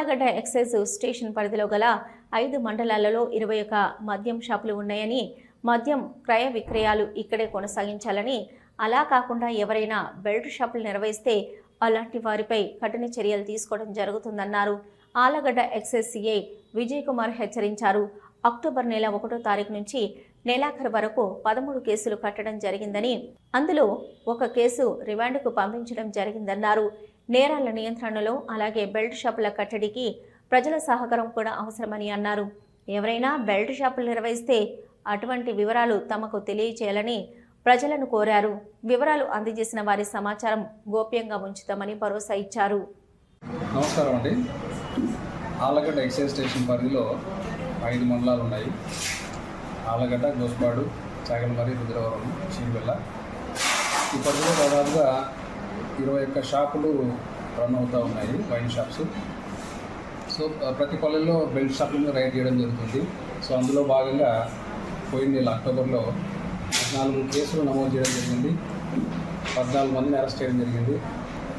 Allagadda excise station పరిధిలో గల ఐదు మండలాలలో ఇరవై ఒక మద్యం షాపులు ఉన్నాయని మద్యం క్రయ విక్రయాలు ఇక్కడే కొనసాగించాలని అలా కాకుండా ఎవరైనా బెల్ట్ షాపులు నిర్వహిస్తే అలాంటి వారిపై కఠిన చర్యలు తీసుకోవడం జరుగుతుందన్నారు. ఆలగడ్డ ఎక్సైజ్ సిఐ విజయ్ కుమార్ హెచ్చరించారు. అక్టోబర్ నెల ఒకటో తారీఖు నుంచి నెలాఖరు వరకు పదమూడు కేసులు కట్టడం జరిగిందని అందులో ఒక కేసు రిమాండ్కు పంపించడం జరిగిందన్నారు. నేరాల నియంత్రణలో అలాగే బెల్ట్ షాపుల కట్టడికి ప్రజల సహకారం కూడా అవసరమని అన్నారు. ఎవరైనా బెల్ట్ షాపులు నిర్వహిస్తే అటువంటి వివరాలు తమకు తెలియచేయాలని ప్రజలను కోరారు. వివరాలు అందజేసిన వారి సమాచారం గోప్యంగా ఉంచుతామని భరోసా ఇచ్చారు. నమస్కారం అండి. ఆలగడ్డ ఎక్సైజ్ స్టేషన్ పరిధిలో ఐదు మండలాలు ఉన్నాయి. ఆలగడ్డ గోస్పాడు చాగలమరి రుద్రవరం చీరుబెల్ల ఈ పరిధిలో దాదాపుగా ఇరవై ఒక్క షాపులు రన్ అవుతూ ఉన్నాయి వైన్ షాప్స్. సో ప్రతి పల్లెల్లో బెల్ట్ షాపులను రైడ్ చేయడం జరుగుతుంది. సో అందులో భాగంగా పోయిన నెల అక్టోబర్లో పద్నాలుగు కేసులు నమోదు చేయడం జరిగింది. పద్నాలుగు మందిని అరెస్ట్ చేయడం జరిగింది.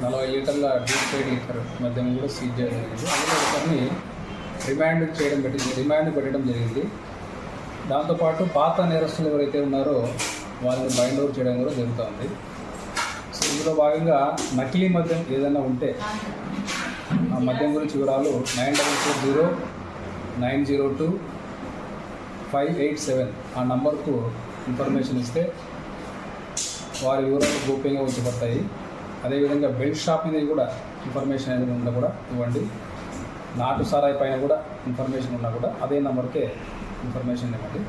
నలభై లీటర్ల డీప్ ఫ్రైడ్ లీటర్ మద్యం కూడా సీజ్ చేయడం జరిగింది. అందులో ఒకరిని రిమాండ్ చేయడం పెట్టింది రిమాండ్ పెట్టడం జరిగింది. దాంతోపాటు పాత నేరస్తులు ఎవరైతే ఉన్నారో వాళ్ళని బైండ్ అవుట్ చేయడం కూడా జరుగుతుంది. ఇందులో భాగంగా నకిలీ మద్యం ఏదైనా ఉంటే ఆ మద్యం గురించి వివరాలు nine double four zero nine zero two five eight seven ఆ నంబర్కు ఇన్ఫర్మేషన్ ఇస్తే వారి వివరాలు గోప్యంగా ఉంచబడతాయి. అదేవిధంగా బెల్ట్ షాప్ మీద కూడా ఇన్ఫర్మేషన్ అనేది ఉన్నా కూడా ఇవ్వండి. నాటు సారాయి పైన కూడా ఇన్ఫర్మేషన్ ఉన్నా కూడా అదే నెంబర్కే ఇన్ఫర్మేషన్ ఇవ్వండి.